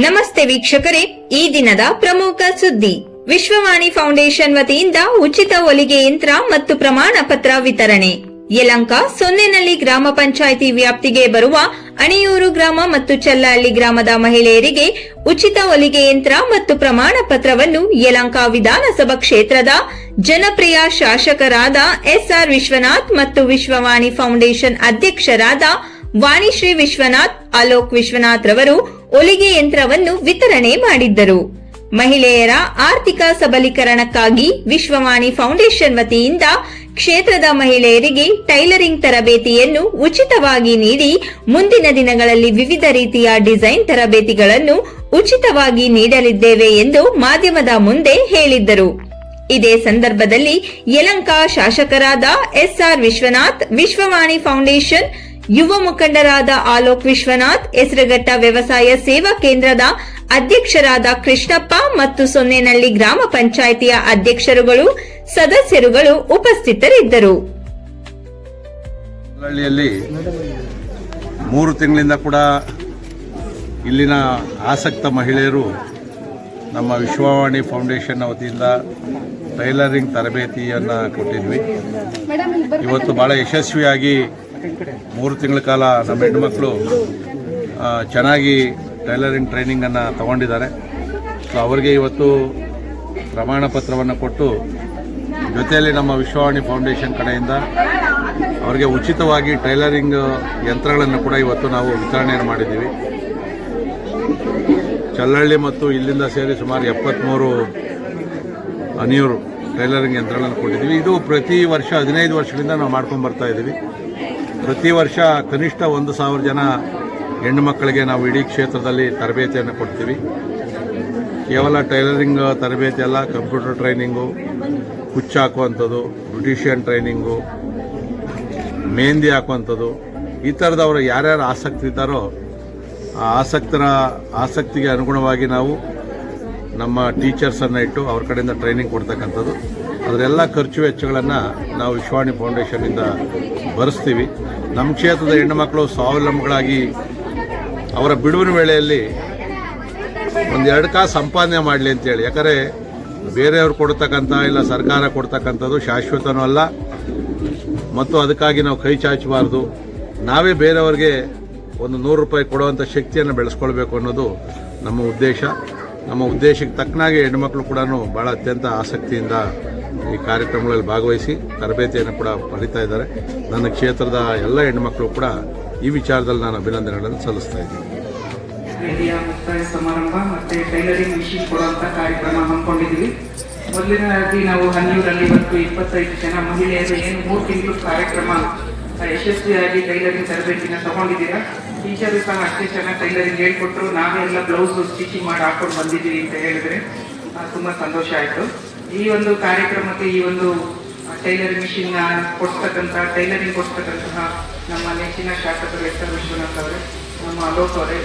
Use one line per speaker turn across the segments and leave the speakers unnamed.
ನಮಸ್ತೆ ವೀಕ್ಷಕರೇ, ಈ ದಿನದ ಪ್ರಮುಖ ಸುದ್ದಿ. ವಿಶ್ವವಾಣಿ ಫೌಂಡೇಶನ್ ವತಿಯಿಂದ ಉಚಿತ ಹೊಲಿಗೆ ಯಂತ್ರ ಮತ್ತು ಪ್ರಮಾಣ ಪತ್ರ ವಿತರಣೆ. ಯಲಂಕ ಸೊನ್ನೆನಲ್ಲಿ ಗ್ರಾಮ ಪಂಚಾಯಿತಿ ವ್ಯಾಪ್ತಿಗೆ ಬರುವ ಅಣಿಯೂರು ಗ್ರಾಮ ಮತ್ತು ಚಲ್ಲಹಳ್ಳಿ ಗ್ರಾಮದ ಮಹಿಳೆಯರಿಗೆ ಉಚಿತ ಹೊಲಿಗೆ ಯಂತ್ರ ಮತ್ತು ಪ್ರಮಾಣ ಪತ್ರವನ್ನು ಯಲಂಕ ವಿಧಾನಸಭಾ ಕ್ಷೇತ್ರದ ಜನಪ್ರಿಯ ಶಾಸಕರಾದ ಎಸ್ಆರ್ ವಿಶ್ವನಾಥ್ ಮತ್ತು ವಿಶ್ವವಾಣಿ ಫೌಂಡೇಶನ್ ಅಧ್ಯಕ್ಷರಾದ ವಾಣಿಶ್ರೀ ವಿಶ್ವನಾಥ್, ಅಲೋಕ್ ವಿಶ್ವನಾಥ್ ರವರು ಹೊಲಿಗೆ ಯಂತ್ರವನ್ನು ವಿತರಣೆ ಮಾಡಿದ್ದರು. ಮಹಿಳೆಯರ ಆರ್ಥಿಕ ಸಬಲೀಕರಣಕ್ಕಾಗಿ ವಿಶ್ವವಾಣಿ ಫೌಂಡೇಶನ್ ವತಿಯಿಂದ ಕ್ಷೇತ್ರದ ಮಹಿಳೆಯರಿಗೆ ಟೈಲರಿಂಗ್ ತರಬೇತಿಯನ್ನು ಉಚಿತವಾಗಿ ನೀಡಿ ಮುಂದಿನ ದಿನಗಳಲ್ಲಿ ವಿವಿಧ ರೀತಿಯ ಡಿಸೈನ್ ತರಬೇತಿಗಳನ್ನು ಉಚಿತವಾಗಿ ನೀಡಲಿದ್ದೇವೆ ಎಂದು ಮಾಧ್ಯಮದ ಮುಂದೆ ಹೇಳಿದ್ದರು. ಇದೇ ಸಂದರ್ಭದಲ್ಲಿ ಯಲಂಕ ಶಾಸಕರಾದ ಎಸ್ಆರ್ ವಿಶ್ವನಾಥ್, ವಿಶ್ವವಾಣಿ ಫೌಂಡೇಶನ್ ಯುವ ಮುಖಂಡರಾದ ಆಲೋಕ್ ವಿಶ್ವನಾಥ್ ಹೆಸರಘಟ್ಟ ವ್ಯವಸಾಯ ಸೇವಾ ಕೇಂದ್ರದ ಅಧ್ಯಕ್ಷರಾದ ಕೃಷ್ಣಪ್ಪ ಮತ್ತು ಸೊನ್ನೆನಳ್ಳಿ ಗ್ರಾಮ ಪಂಚಾಯಿತಿಯ ಅಧ್ಯಕ್ಷರುಗಳು ಸದಸ್ಯರುಗಳು ಉಪಸ್ಥಿತರಿದ್ದರು.
ಹಳ್ಳಿಯಲ್ಲಿ ಮೂರು ತಿಂಗಳಿಂದ ಕೂಡ ಇಲ್ಲಿನ ಆಸಕ್ತ ಮಹಿಳೆಯರು ನಮ್ಮ ವಿಶ್ವವಾಣಿ ಫೌಂಡೇಶನ್ ವತಿಯಿಂದ ಟೈಲರಿಂಗ್ ತರಬೇತಿಯನ್ನು ಕೊಟ್ಟಿದ್ವಿ. ಇವತ್ತು ಭಾಳ ಯಶಸ್ವಿಯಾಗಿ ಮೂರು ತಿಂಗಳ ಕಾಲ ನಮ್ಮ ಹೆಣ್ಣುಮಕ್ಕಳು ಚೆನ್ನಾಗಿ ಟೈಲರಿಂಗ್ ಟ್ರೈನಿಂಗನ್ನು ತಗೊಂಡಿದ್ದಾರೆ. ಸೊ ಅವರಿಗೆ ಇವತ್ತು ಪ್ರಮಾಣ ಪತ್ರವನ್ನು ಕೊಟ್ಟು ಜೊತೆಯಲ್ಲಿ ನಮ್ಮ ವಿಶ್ವವಾಣಿ ಫೌಂಡೇಶನ್ ಕಡೆಯಿಂದ ಅವರಿಗೆ ಉಚಿತವಾಗಿ ಟೈಲರಿಂಗ್ ಯಂತ್ರಗಳನ್ನು ಕೂಡ ಇವತ್ತು ನಾವು ವಿತರಣೆಯನ್ನು ಮಾಡಿದ್ದೀವಿ. ಚಲ್ಲಳ್ಳಿ ಮತ್ತು ಇಲ್ಲಿಂದ ಸೇರಿ ಸುಮಾರು ಎಪ್ಪತ್ತ್ಮೂರು ಅನಿಯೂರು ಟೈಲರಿಂಗ್ ಯಂತ್ರಗಳನ್ನು ಕೊಟ್ಟಿದ್ದೀವಿ. ಇದು ಪ್ರತಿ ವರ್ಷ ಹದಿನೈದು ವರ್ಷದಿಂದ ನಾವು ಮಾಡ್ಕೊಂಡು ಬರ್ತಾ ಇದ್ದೀವಿ. ಪ್ರತಿ ವರ್ಷ ಕನಿಷ್ಠ ಒಂದು ಸಾವಿರ ಜನ ಹೆಣ್ಣು ಮಕ್ಕಳಿಗೆ ನಾವು ಇಡೀ ಕ್ಷೇತ್ರದಲ್ಲಿ ತರಬೇತಿಯನ್ನು ಕೊಡ್ತೀವಿ. ಕೇವಲ ಟೈಲರಿಂಗ್ ತರಬೇತಿ ಅಲ್ಲ, ಕಂಪ್ಯೂಟರ್ ಟ್ರೈನಿಂಗು ಕುಚ್ಚು ಹಾಕುವಂಥದ್ದು, ಬ್ಯೂಟಿಷಿಯನ್ ಟ್ರೈನಿಂಗು, ಮೆಹಂದಿ ಹಾಕುವಂಥದ್ದು, ಈ ಥರದವರು ಯಾರ್ಯಾರು ಆಸಕ್ತಿ ಇದ್ದಾರೋ ಆ ಆಸಕ್ತರ ಆಸಕ್ತಿಗೆ ಅನುಗುಣವಾಗಿ ನಾವು ನಮ್ಮ ಟೀಚರ್ಸನ್ನು ಇಟ್ಟು ಅವ್ರ ಕಡೆಯಿಂದ ಟ್ರೈನಿಂಗ್ ಕೊಡ್ತಕ್ಕಂಥದ್ದು. ಅದರೆಲ್ಲ ಖರ್ಚು ವೆಚ್ಚಗಳನ್ನು ನಾವು ವಿಶ್ವಾಣಿ ಫೌಂಡೇಶನ್ನಿಂದ ಭರಿಸ್ತೀವಿ ನಮ್ಮ ಕ್ಷೇತ್ರದ ಹೆಣ್ಣುಮಕ್ಕಳು ಸ್ವಾವಲಂಬಿಗಳಾಗಿ ಅವರ ಬಿಡುವಿನ ವೇಳೆಯಲ್ಲಿ ಒಂದೆರಡು ಕಾಸು ಸಂಪಾದನೆ ಮಾಡಲಿ ಅಂತೇಳಿ. ಯಾಕಂದರೆ ಬೇರೆಯವ್ರು ಕೊಡ್ತಕ್ಕಂಥ ಇಲ್ಲ ಸರ್ಕಾರ ಕೊಡ್ತಕ್ಕಂಥದ್ದು ಶಾಶ್ವತನೂ ಅಲ್ಲ. ಮತ್ತು ಅದಕ್ಕಾಗಿ ನಾವು ಕೈ ಚಾಚಬಾರ್ದು. ನಾವೇ ಬೇರೆಯವ್ರಿಗೆ ಒಂದು ನೂರು ರೂಪಾಯಿ ಕೊಡುವಂಥ ಶಕ್ತಿಯನ್ನು ಬೆಳೆಸ್ಕೊಳ್ಬೇಕು ಅನ್ನೋದು ನಮ್ಮ ಉದ್ದೇಶ. ನಮ್ಮ ಉದ್ದೇಶಕ್ಕೆ ತಕ್ಕನಾಗಿ ಹೆಣ್ಮಕ್ಳು ಕೂಡ ಭಾಳ ಅತ್ಯಂತ ಆಸಕ್ತಿಯಿಂದ ಈ ಕಾರ್ಯಕ್ರಮಗಳಲ್ಲಿ ಭಾಗವಹಿಸಿ ತರಬೇತಿಯನ್ನು ಕೂಡ ಪಡಿತಾ ಇದ್ದಾರೆ. ನನ್ನ ಕ್ಷೇತ್ರದ ಎಲ್ಲ ಹೆಣ್ಮಕ್ಳು ಕೂಡ ಈ ವಿಚಾರದಲ್ಲಿ ನಾನು ಅಭಿನಂದನೆಗಳನ್ನು ಸಲ್ಲಿಸ್ತಾ ಇದ್ದೀನಿ.
ಸಮಾರಂಭ ಮತ್ತೆ ನಾವು ಹನ್ನೂರಲ್ಲಿ ಇವತ್ತು ಇಪ್ಪತ್ತೈದು ಜನ ಮಹಿಳೆಯರು ಏನು ಮೂರು ತಿಂಗಳು ಕಾರ್ಯಕ್ರಮ ಯಶಸ್ವಿಯಾಗಿ ಟೈಲರಿಂಗ್ ತರಬೇತಿನ ತಗೊಂಡಿದ್ದೀರಾ? ಟೀಚರ್ ಸಹ ಅಷ್ಟೇ ಚೆನ್ನಾಗಿ ಟೈಲರಿಂಗ್ ಹೇಳ್ಕೊಟ್ರು. ನಾವೇ ಎಲ್ಲ ಬ್ಲೌಸ್ ಸ್ಟಿಚಿಂಗ್ ಮಾಡಿ ಹಾಕೊಂಡು ಬಂದಿದ್ದೀವಿ ಅಂತ ಹೇಳಿದ್ರೆ ತುಂಬ ಸಂತೋಷ ಆಯಿತು. ಈ ಒಂದು ಕಾರ್ಯಕ್ರಮಕ್ಕೆ, ಈ ಒಂದು ಟೈಲರಿಂಗ್ ಮಿಷಿನ್ನ ಕೊಡ್ತಕ್ಕಂಥ, ಟೈಲರಿಂಗ್ ಕೊಡ್ತಕ್ಕಂತಹ ನಮ್ಮ ನೆಚ್ಚಿನ ಶಾಸಕರು ಎಸ್ ಆರ್ ವಿಶ್ವನಾಥ್ ಅವರೇ, ನಮ್ಮ ಅಲೋಕ್ ಅವರೇ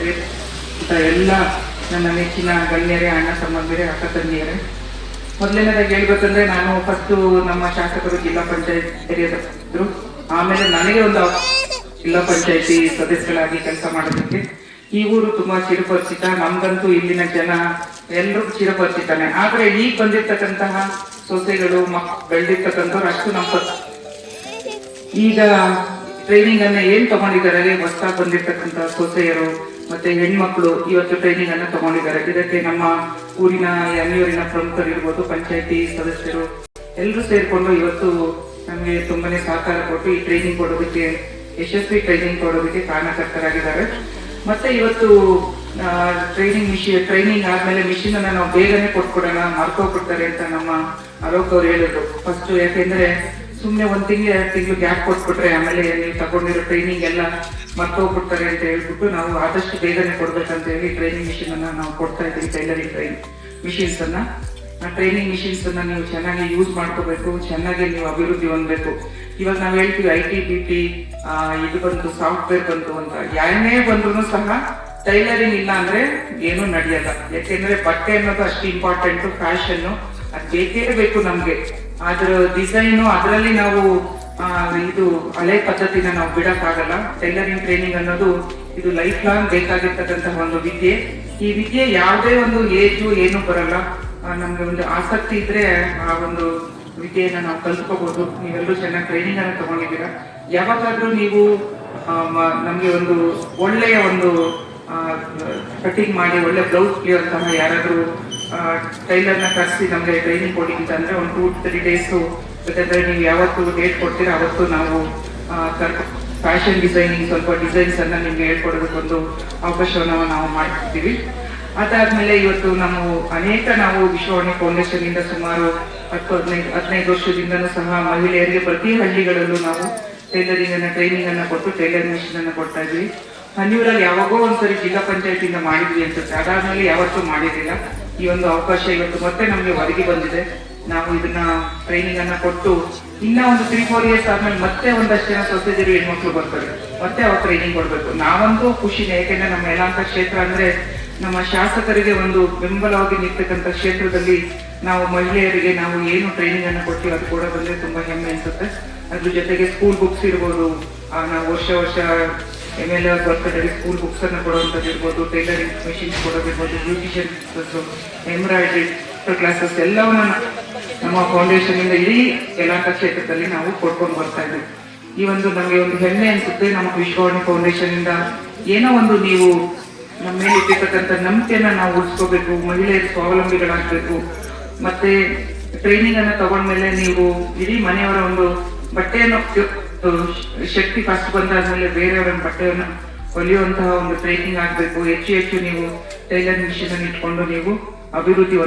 ಎಲ್ಲ ನನ್ನ ನೆಚ್ಚಿನ ಗಣ್ಯರೇ, ಅಣ್ಣ ತಮ್ಮಂದಿರೇ, ಅಕ್ಕ ತಂಗಿಯರೇ. ಮೊದಲನೇದಾಗಿ ಹೇಳ್ಬೇಕಂದ್ರೆ, ನಾನು ಫಸ್ಟು ನಮ್ಮ ಶಾಸಕರು ಜಿಲ್ಲಾ ಪಂಚಾಯತ್ ಹಿರಿಯರು. ಆಮೇಲೆ ನನಗೆ ಒಂದು ಜಿಲ್ಲಾ ಪಂಚಾಯತಿ ಸದಸ್ಯರಾಗಿ ಕೆಲಸ ಮಾಡೋದಕ್ಕೆ ಈ ಊರು ತುಂಬಾ ಚಿರಪರಿಚಿತ, ನಮ್ಗಂತೂ ಇಲ್ಲಿನ ಜನ ಎಲ್ಲರೂ ಚಿರಪರಿಚಿತಾನೆ. ಆದ್ರೆ ಈಗ ಬಂದಿರ್ತಕ್ಕಂತಹ ಸೊಸೆಗಳು ಮಕ್ ಬೆಳೆದಿರ್ತಕ್ಕಂಥವ್ರು ಅಷ್ಟು ನಮ್ಮ ಈಗ ಟ್ರೈನಿಂಗ್ ಅನ್ನ ಏನ್ ತಗೊಂಡಿದ್ದಾರೆ ಹೊಸ ಬಂದಿರ್ತಕ್ಕಂಥ ಸೊಸೆಯರು ಮತ್ತೆ ಹೆಣ್ಮಕ್ಳು ಇವತ್ತು ಟ್ರೈನಿಂಗ್ ಅನ್ನ ತಗೊಂಡಿದ್ದಾರೆ. ಇದಕ್ಕೆ ನಮ್ಮ ಊರಿನ ಎಲ್ಲಿಯೂರಿನ ಪ್ರಮುಖರು ಇರ್ಬೋದು ಪಂಚಾಯತಿ ಸದಸ್ಯರು ಎಲ್ಲರೂ ಸೇರ್ಕೊಂಡು ಇವತ್ತು ನಮಗೆ ತುಂಬಾನೇ ಸಹಕಾರ ಕೊಟ್ಟು ಈ ಟ್ರೈನಿಂಗ್ ಕೊಡೋದಕ್ಕೆ, ಯಶಸ್ವಿ ಟ್ರೈನಿಂಗ್ ಕೊಡೋದಕ್ಕೆ ಕಾರಣಕರ್ತರಾಗಿದ್ದಾರೆ. ಮತ್ತೆ ಇವತ್ತು ಟ್ರೈನಿಂಗ್ ಮಿಷಿ ಟ್ರೈನಿಂಗ್ ಆದ್ಮೇಲೆ ಮಿಷಿನ್ ಅನ್ನ ನಾವು ಬೇಗನೆ ಕೊಟ್ಕೊಡೋಣ ಮರ್ತೋಗ್ಬಿಡ್ತಾರೆ ಅಂತ ನಮ್ಮ ಅಲೋಕ್ ಅವ್ರು ಹೇಳಿದ್ರು. ಫಸ್ಟ್ ಯಾಕೆಂದ್ರೆ ಸುಮ್ಮನೆ ಒಂದ್ ತಿಂಗಳು, ಎರಡು ತಿಂಗಳು ಗ್ಯಾಪ್ ಕೊಟ್ಬಿಟ್ರೆ ಆಮೇಲೆ ನೀವು ತಗೊಂಡಿರೋ ಟ್ರೈನಿಂಗ್ ಎಲ್ಲ ಮರ್ತೋಗ್ಬಿಡ್ತಾರೆ ಅಂತ ಹೇಳ್ಬಿಟ್ಟು ನಾವು ಆದಷ್ಟು ಬೇಗನೆ ಕೊಡ್ಬೇಕಂತ ಹೇಳಿ ಟ್ರೈನಿಂಗ್ ಮಿಷಿನ್ ಅನ್ನ ನಾವು ಕೊಡ್ತಾ ಇದ್ದೀವಿ ಟೈಲರಿಂಗ್ ಟ್ರೈನಿಂಗ್ ಮಿಷಿನ್ಸ್ ಅನ್ನ. ಆ ಟ್ರೈನಿಂಗ್ ಮಿಷಿನ್ಸ್ ಅನ್ನ ನೀವು ಚೆನ್ನಾಗಿ ಯೂಸ್ ಮಾಡ್ಕೋಬೇಕು, ಚೆನ್ನಾಗಿ ನೀವು ಅಭಿವೃದ್ಧಿ ಹೊಂದಬೇಕು. ಇವಾಗ ನಾವು ಹೇಳ್ತೀವಿ ಐ ಟಿ ಬಿ ಟಿ ಇದು ಬಂತು ಸಾಫ್ಟ್ವೇರ್ ಬಂತು ಅಂತ. ಯಾರನ್ನೇ ಬಂದ್ರು ಸಹ ಟೈಲರಿಂಗ್ ಇಲ್ಲ ಅಂದ್ರೆ ಏನು ನಡೆಯಲ್ಲ. ಯಾಕೆಂದ್ರೆ ಬಟ್ಟೆ ಅನ್ನೋದು ಅಷ್ಟು ಇಂಪಾರ್ಟೆಂಟ್ ಫ್ಯಾಷನ್ ಅದು ಬೇಕೇ ಬೇಕು ನಮ್ಗೆ. ಅದ್ರ ಡಿಸೈನು ಅದರಲ್ಲಿ ನಾವು ಇದು ಹಳೆ ಪದ್ಧತಿನ ನಾವು ಬಿಡಕ್ಕಾಗಲ್ಲ. ಟೈಲರಿಂಗ್ ಟ್ರೈನಿಂಗ್ ಅನ್ನೋದು ಇದು ಲೈಫ್ ಲಾಂಗ್ ಬೇಕಾಗಿರ್ತಕ್ಕಂತಹ ಒಂದು ವಿದ್ಯೆ. ಈ ವಿದ್ಯೆ ಯಾವುದೇ ಒಂದು ಏಜು ಏನು ಬರಲ್ಲ. ನಮ್ಗೆ ಒಂದು ಆಸಕ್ತಿ ಇದ್ರೆ ಆ ಒಂದು ವಿದ್ಯೆಯನ್ನ ನಾವು ಕಲ್ತ್ಕೋಬಹುದು ನೀವೆಲ್ಲರೂ ಚೆನ್ನಾಗಿ ಟ್ರೈನಿಂಗ್ ಅನ್ನು ತಗೊಂಡಿದ್ದೀರಾ. ಯಾವಾಗಾದ್ರೂ ನೀವು ನಮ್ಗೆ ಒಂದು ಒಳ್ಳೆಯ ಒಂದು ಕಟಿಂಗ್ ಮಾಡಿ, ಒಳ್ಳೆ ಬ್ಲೌಸ್ ಹೊಲಿಯುವಂತಹ ಯಾರಾದ್ರೂ ಟೈಲರ್ನ ಕರೆಸಿ ನಮಗೆ ಟ್ರೈನಿಂಗ್ ಕೊಡಿ ಅಂತಂದ್ರೆ ಒಂದು ಟೂ ತ್ರೀ ಡೇಸು ಯಾಕಂದ್ರೆ ನೀವು ಯಾವತ್ತು ಡೇಟ್ ಕೊಡ್ತೀರಾ, ಅವತ್ತು ನಾವು ಫ್ಯಾಷನ್ ಡಿಸೈನಿಂಗ್ ಸ್ವಲ್ಪ ಡಿಸೈನ್ಸ್ ಅನ್ನ ನಿಮ್ಗೆ ಹೇಳ್ಕೊಡೋದಕ್ಕೊಂದು ಅವಕಾಶವನ್ನು ನಾವು ಮಾಡ್ತಿದ್ದೀವಿ ಅದಾದ್ಮೇಲೆ ಇವತ್ತು ನಾವು ಅನೇಕ ನಾವು ವಿಶ್ವವಾಣಿ ಫೌಂಡೇಶನ್ ಇಂದ ಸುಮಾರು ಹತ್ತು ಹದಿನೈದು ಹದಿನೈದು ವರ್ಷದಿಂದಲೂ ಸಹ ಮಹಿಳೆಯರಿಗೆ ಪ್ರತಿ ಹಳ್ಳಿಗಳಲ್ಲೂ ನಾವು ಟೈಲರಿಂಗ್ ಅನ್ನ ಟ್ರೈನಿಂಗ್ ಅನ್ನ ಕೊಟ್ಟು ಟೈಲರ್ ಮಿಷನ್ ಅನ್ನ ಕೊಡ್ತಾ ಇದ್ವಿ. ಹನ್ನೂರಲ್ಲಿ ಯಾವಾಗೋ ಒಂದ್ಸರಿ ಜಿಲ್ಲಾ ಪಂಚಾಯತಿಂದ ಮಾಡಿದ್ವಿ ಅನ್ಸುತ್ತೆ ಅದಾದ್ಮೇಲೆ ಯಾವತ್ತೂ ಮಾಡಿರಲಿಲ್ಲ. ಈ ಒಂದು ಅವಕಾಶ ಇವತ್ತು ಮತ್ತೆ ನಮಗೆ ಒದಗಿ ಬಂದಿದೆ. ನಾವು ಇದನ್ನ ಟ್ರೈನಿಂಗ್ ಅನ್ನ ಕೊಟ್ಟು ಇನ್ನ ಒಂದು ತ್ರೀ ಫೋರ್ ಇಯರ್ಸ್ ಆದ್ಮೇಲೆ ಮತ್ತೆ ಒಂದಷ್ಟು ಜನ ಸೊಸೆದಿರು ಹೆಣ್ಮಕ್ಳು ಬರ್ತಾರೆ. ಮತ್ತೆ ಅವ್ರು ಟ್ರೈನಿಂಗ್ ಕೊಡ್ಬೇಕು. ನಾವಂತೂ ಖುಷಿನೇ. ಯಾಕೆಂದ್ರೆ ನಮ್ಮ ಯಲಾಂತ ಕ್ಷೇತ್ರ ಅಂದ್ರೆ ನಮ್ಮ ಶಾಸಕರಿಗೆ ಒಂದು ಬೆಂಬಲವಾಗಿ ನಿಂತಕ್ಕಂಥ ಕ್ಷೇತ್ರದಲ್ಲಿ ನಾವು ಮಹಿಳೆಯರಿಗೆ ನಾವು ಏನು ಟ್ರೈನಿಂಗ್ ಅನ್ನು ಕೊಡ್ತೀವಿ ಅದು ಕೂಡ ಬಂದರೆ ತುಂಬ ಹೆಮ್ಮೆ ಅನ್ಸುತ್ತೆ. ಅದ್ರ ಜೊತೆಗೆ ಸ್ಕೂಲ್ ಬುಕ್ಸ್ ಇರ್ಬೋದು ನಾವು ವರ್ಷ ವರ್ಷ M L A birthday school books ಅನ್ನು ಕೊಡುವಂಥದ್ದು ಇರ್ಬೋದು ಟೈಲರಿಂಗ್ ಮೆಷಿನ್ಸ್ ಕೊಡೋದಿರ್ಬೋದು ಬ್ಯೂಟಿಷಿಯನ್ ಎಂಬ್ರಾಯ್ಡ್ರಿ ಕ್ಲಾಸಸ್ ಎಲ್ಲವನ್ನ ನಮ್ಮ ಫೌಂಡೇಶನ್ ಇಂದ ಇಡೀ ಕ್ಷೇತ್ರದಲ್ಲಿ ನಾವು ಕೊಡ್ಕೊಂಡು ಬರ್ತಾ ಇದ್ದೀವಿ. ಈ ಒಂದು ನಮಗೆ ಒಂದು ಹೆಮ್ಮೆ ಅನ್ಸುತ್ತೆ, ನಮ್ಮ ವಿಶ್ವವಾಣಿ ಫೌಂಡೇಶನ್ ಇಂದ ಏನೋ ಒಂದು ನೀವು ನಮ್ಮ ಮೇಲೆ ಇಟ್ಟಿರ್ತಕ್ಕಂಥ ನಂಬಿಕೆಯನ್ನ ನಾವು ಉಳಿಸ್ಕೋಬೇಕು, ಮಹಿಳೆಯರು ಸ್ವಾವಲಂಬಿಗಳಾಗಬೇಕು, ಮತ್ತೆ ಟ್ರೈನಿಂಗ್ ಅನ್ನ ತಗೊಂಡ್ಮೇಲೆ ನೀವು ಇಡೀ ಮನೆಯವರ ಒಂದು ಬಟ್ಟೆಯನ್ನು ಶಕ್ತಿ ಫಸ್ಟ್ ಬಂದಾದ್ಮೇಲೆ ಬೇರೆಯವರ ಬಟ್ಟೆಯನ್ನು ಹೊಲಿಯುವಂತಹ ಒಂದು ಟ್ರೈನಿಂಗ್ ಆಗಬೇಕು. ಹೆಚ್ಚು ಹೆಚ್ಚು ನೀವು ಟೈಲರ್ ಮಿಷನ್ ಇಟ್ಕೊಂಡು ನೀವು ಅಭಿವೃದ್ಧಿ